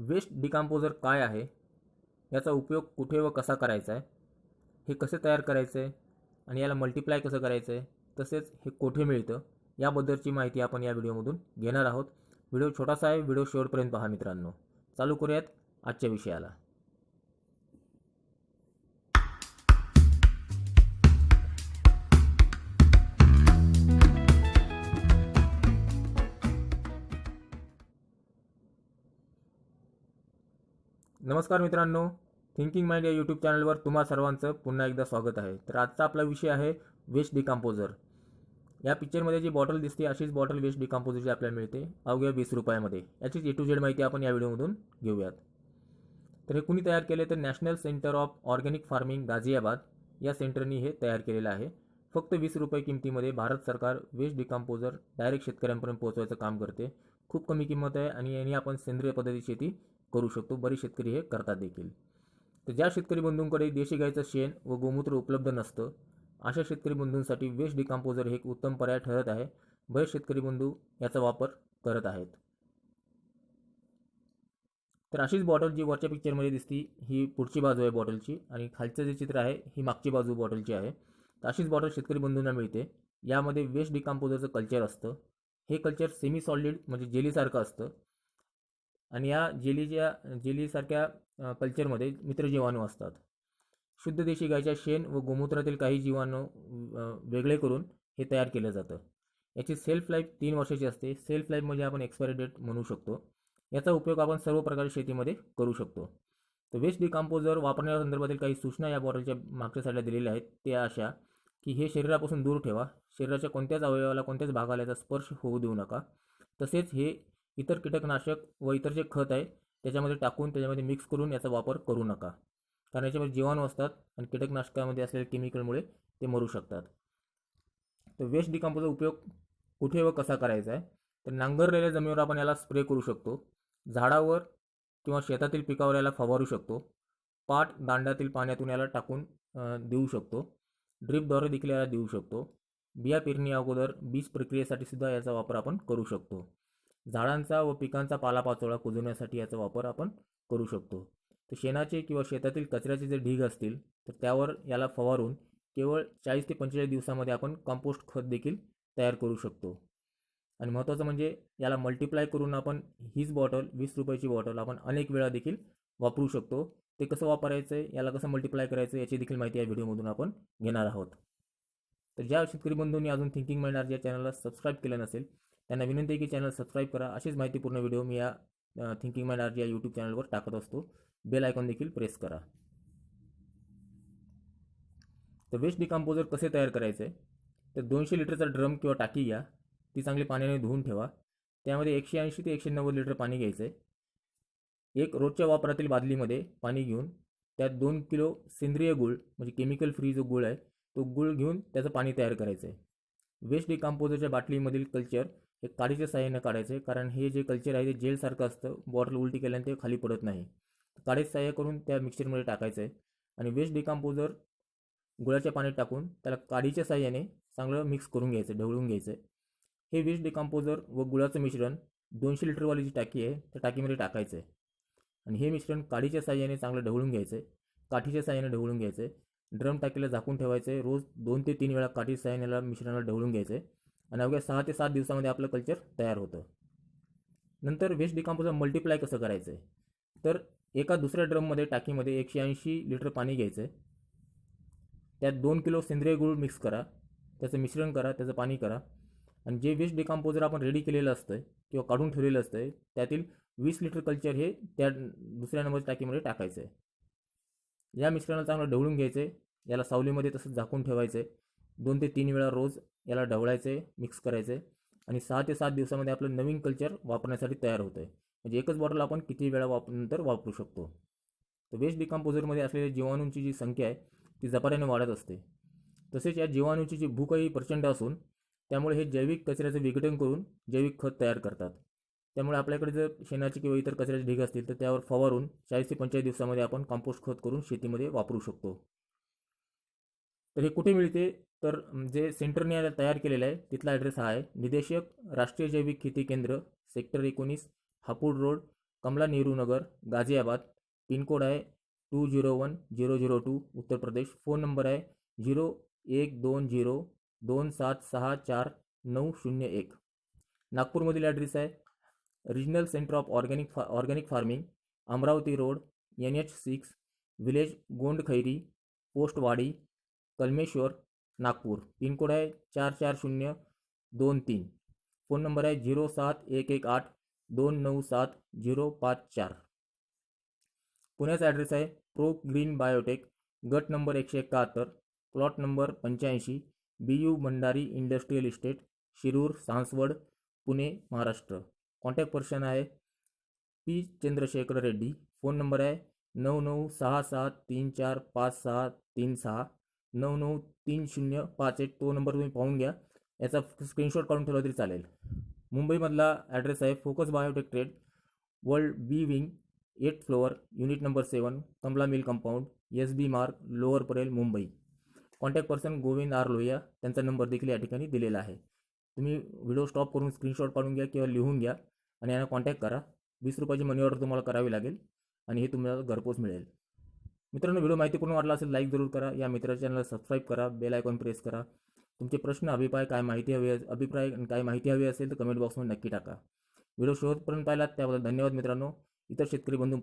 Waste डिकाम्पोजर काय आहे? याचा उपयोग कुठे व कसा करायचा आहे? हे कसे तयार करायचं? आहे आणि याला मल्टिप्लाय कसं करायचं? आहे तसेच हे कोठे मिळतं? याबद्दलची माहिती आपण या व्हिडिओमधून घेणार आहोत. व्हिडिओ छोटासा आहे व्हिडिओ शेवटपर्यंत पहा मित्रांनो. चालू करूयात आजच्या विषयाला. नमस्कार मित्रांनो थिंकिंग माइंड या यूट्यूब चॅनलवर तुम्हा सर्वांचं पुन्हा एकदा स्वागत आहे. तर आजचा आपला विषय आहे वेस्ट डिकम्पोजर या पिक्चरमध्ये जी बॉटल दिसते अशीच बॉटल वेस्ट डिकम्पोजरची आपल्याला मिळते. अवघ्या वीस रुपयामध्ये. याचीच ए टू झेड माहिती आपण या व्हिडिओमधून घेऊयात. तर हे कुणी तयार केले तर national centre of organic farming Ghaziabad. या सेंटरनी हे तयार केलेलं आहे. फक्त वीस रुपये किमतीमध्ये भारत सरकार वेस्ट डिकम्पोजर डायरेक्ट शेतकऱ्यांपर्यंत पोहोचवायचं काम करते. खूप कमी किंमत आहे आणि यांनी आपण सेंद्रिय पद्धती शेती करू शकतो. बरेच शेतकरी हे करतात देखील. तर ज्या शेतकरी बंधूंकडे देशी गाईचं शेण व गोमूत्र उपलब्ध नसतं अशा शेतकरी बंधूंसाठी वेस्ट डिकम्पोजर हे एक उत्तम पर्याय ठरत आहे. बरेच शेतकरी बंधू याचा वापर करत आहेत. तर अशीच बॉटल जी वरच्या पिक्चरमध्ये दिसती ही पुढची बाजू आहे बॉटलची आणि खालचं जे चित्र आहे ही मागची बाजू बॉटलची आहे. तर अशीच बॉटल शेतकरी बंधूंना मिळते. यामध्ये वेस्ट डिकम्पोजरचं कल्चर असतं. हे कल्चर सेमी सॉलिड म्हणजे जेलीसारखं असतं. आणि या जेलीच्या जेलीसारख्या कल्चरमध्ये मित्रजीवाणू असतात. शुद्ध देशी गायच्या शेण व गोमूत्रातील काही जीवाणू वेगळे करून हे तयार केलं जातं. याची सेल्फ लाईफ तीन वर्षाची असते. सेल्फ लाईफ म्हणजे आपण एक्सपायरी डेट म्हणू शकतो. याचा उपयोग आपण सर्व प्रकारे शेतीमध्ये करू शकतो. तर वेस्ट डिकम्पोजर वापरण्यासंदर्भातील काही सूचना या बॉटलच्या मागच्या साईडला दिलेल्या आहेत. त्या अशा की हे शरीरापासून दूर ठेवा. शरीराच्या कोणत्याच अवयवाला कोणत्याच भागाला याचा स्पर्श होऊ देऊ नका. तसेच हे इतर कीटकनाशक व इतर जे खत आहे त्याच्यामध्ये टाकून त्याच्यामध्ये मिक्स करून याचा वापर करू नका. कारण याच्यामध्ये जीवाणू असतात आणि कीटकनाशकामध्ये असलेल्या केमिकलमुळे ते मरू शकतात. तर वेस्ट डिकम्पोजर उपयोग कुठे व कसा करायचा आहे? तर नांगरलेल्या जमिनीवर आपण याला स्प्रे करू शकतो. झाडावर किंवा शेतातील पिकावर याला फवारू शकतो. पाट दांडातील पाण्यातून याला टाकून देऊ शकतो. ड्रीपद्वारे देखील याला देऊ शकतो. बिया पेरणी अगोदर बीज प्रक्रियेसाठी सुद्धा याचा वापर आपण करू शकतो. झाडांचा व पिकांचा पालापाचोळा कुजवण्यासाठी याचा वापर आपण करू शकतो. तर शेणाचे किंवा शेतातील कचऱ्याचे जे ढीग असतील तर त्यावर याला फवारून केवळ चाळीस ते पंचेचाळीस दिवसामध्ये आपण कंपोस्ट खत देखील तयार करू शकतो. आणि महत्त्वाचं म्हणजे याला मल्टिप्लाय करून आपण हीच बॉटल वीस रुपयाची बॉटल आपण अनेक वेळा देखील वापरू शकतो. ते कसं वापरायचं आहे याला कसं मल्टिप्लाय करायचं याची देखील माहिती या व्हिडिओमधून आपण घेणार आहोत. तर ज्या शेतकरी बंधूंनी अजून थिंकिंग मिळणार ज्या या चॅनलला सबस्क्राईब केलं नसेल त्यांना विनंती आहे की चॅनल सबस्क्राईब करा. अशीच माहितीपूर्ण व्हिडिओ मी या थिंकिंग माइंड आर्ट या यूट्यूब चॅनलवर टाकत असतो. बेल आयकॉन देखील प्रेस करा. तर वेस्ट डिकम्पोजर कसे तयार करायचे? तर दोनशे लिटरचा ड्रम किंवा टाकी घ्या. ती चांगली पाण्याने धुवून ठेवा. त्यामध्ये एकशे ऐंशी ते एकशे नव्वद लिटर पाणी घ्यायचं. आहे एक रोजच्या वापरातील बादलीमध्ये पाणी घेऊन त्यात दोन किलो सेंद्रिय गुळ म्हणजे केमिकल फ्री जो गुळ आहे तो गुळ घेऊन त्याचं पाणी तयार करायचं आहे वेस्ट डिकम्पोजरच्या बाटलीमधील कल्चर हे काडीच्या साह्याने काढायचं आहे कारण हे जे कल्चर आहे ते जेलसारखं असतं बॉटल उलटी केल्याने ते खाली पडत नाही. काडीचं सहाय्य करून त्या मिक्सरमध्ये टाकायचं आहे आणि वेस्ट डिकम्पोजर गुळाच्या पाण्यात टाकून त्याला काडीच्या साह्याने चांगलं मिक्स करून घ्यायचं ढवळून घ्यायचं. हे वेस्ट डिकम्पोजर व गुळाचं मिश्रण दोनशे लिटरवाली जी टाकी आहे त्या टाकीमध्ये टाकायचं. आहे आणि हे मिश्रण काडीच्या साह्याने चांगलं ढवळून घ्यायचं आहे काठीच्या साह्याने ढवळून घ्यायचं. आहे ड्रम टाकीला झाकून ठेवायचं आहे रोज दोन ते तीन वेळा काठीच्या साह्याने मिश्रणाला ढवळून घ्यायचं. आहे आणि अवघ्या सहा ते सात दिवसामध्ये आपलं कल्चर तयार होतं. नंतर वेस्ट डिकम्पोजर मल्टिप्लाय कसं करायचं? आहे तर एका दुसऱ्या ड्रममध्ये टाकीमध्ये एकशे ऐंशी लिटर पाणी घ्यायचं. आहे त्यात दोन किलो सेंद्रिय गूळ मिक्स करा. त्याचं मिश्रण करा त्याचं पाणी करा. आणि जे वेस्ट डिकम्पोजर आपण रेडी केलेलं असतं किंवा काढून ठेवलेलं असतं त्यातील वीस लिटर कल्चर हे त्या दुसऱ्या नंबर टाकीमध्ये टाकायचं आहे या मिश्रणाला चांगलं ढवळून घ्यायचं आहे याला सावलीमध्ये तसंच झाकून ठेवायचं आहे दोन ते तीन वेळा रोज याला ढवळायचं आहे मिक्स करायचं आहे आणि सहा ते सात दिवसामध्ये आपलं नवीन कल्चर वापरण्यासाठी तयार होतं आहे म्हणजे एकच बॉटल आपण किती वेळा वापर नंतर वापरू शकतो. तर वेस्ट डिकम्पोजरमध्ये असलेल्या जीवाणूंची जी संख्या आहे ती झपाट्याने वाढत असते. तसेच या जीवाणूची जी भूकही प्रचंड असून त्यामुळे हे जैविक कचऱ्याचं विघटन करून जैविक खत तयार करतात. त्यामुळे आपल्याकडे जर शेणाचे किंवा इतर कचऱ्याचे ढीग असतील तर त्यावर फवारून चाळीस ते पंचेचाळीस दिवसामध्ये आपण कंपोस्ट खत करून शेतीमध्ये वापरू शकतो. तर हे कुठे मिळते? तर जे सेंटरने याला तयार केलेलं आहे तिथला ॲड्रेस हा आहे. निदेशक राष्ट्रीय जैविक खेती केंद्र सेक्टर एकोणीस हापूड रोड कमला नेहरू नगर गाझियाबाद. पिनकोड आहे two zero one zero zero two Uttar Pradesh. Phone number आहे झिरो एक दोन झिरो दोन सात सहा चार नऊ शून्य एक. नागपूरमधील ॲड्रेस आहे रिजनल सेंटर ऑफ ऑर्गॅनिक फा organic farming Amravati road N H six village Gondkhairi पोस्टवाडी Kalmeshwar Nagpur. Pincode है चार चार शून्य दोन तीन. फ़ोन नंबर है ज़ीरो सात एक एक आठ दोन नऊ सात झिरो पाच चार. पुण्याचा ॲड्रेस आहे प्रो ग्रीन बायोटेक. गट नंबर एकशे एकाहत्तर. प्लॉट नंबर पंच्याऐंशी. B U Bhandari industrial estate, Shirur, Saswad, Pune, Maharashtra. Contact person आहे P Chandrashekhar Reddy. Phone number आहे नऊ नऊ सहा सात तीन चार पाच सहा तीन सहा. नऊ नऊ तीन शून्य पाच एक तो नंबर तुम्ही पाहून घ्या. याचा स्क्रीनशॉट काढून ठेवला तरी चालेल. मुंबईमधला ॲड्रेस आहे Focus Biotech Trade World B wing eight floor unit number seven Kamala mill compound S B Marg lower Parel Mumbai contact person Govind R Lohia त्यांचा नंबर देखील या ठिकाणी दिलेला आहे. तुम्ही व्हिडिओ स्टॉप करून स्क्रीनशॉट काढून घ्या किंवा लिहून घ्या आणि यांना कॉन्टॅक्ट करा. वीस रुपयाची मनी ऑर्डर तुम्हाला करावी लागेल आणि हे तुम्हाला घरपोच मिळेल. मित्रांनो व्हिडिओ माहितीपूर्ण वाटला असेल लाईक जरूर करा. या मित्राच्या चॅनलला सबस्क्राईब करा बेल आयकॉन प्रेस करा. तुमचे प्रश्न अभिप्राय काय माहिती हवी अस- अभिप्राय आणि काय माहिती हवी असेल तर कमेंट बॉक्समध्ये नक्की टाका. व्हिडिओ शेवटपर्यंत पाहिलात त्याबद्दल धन्यवाद मित्रांनो. इतर शेतकरी बंधू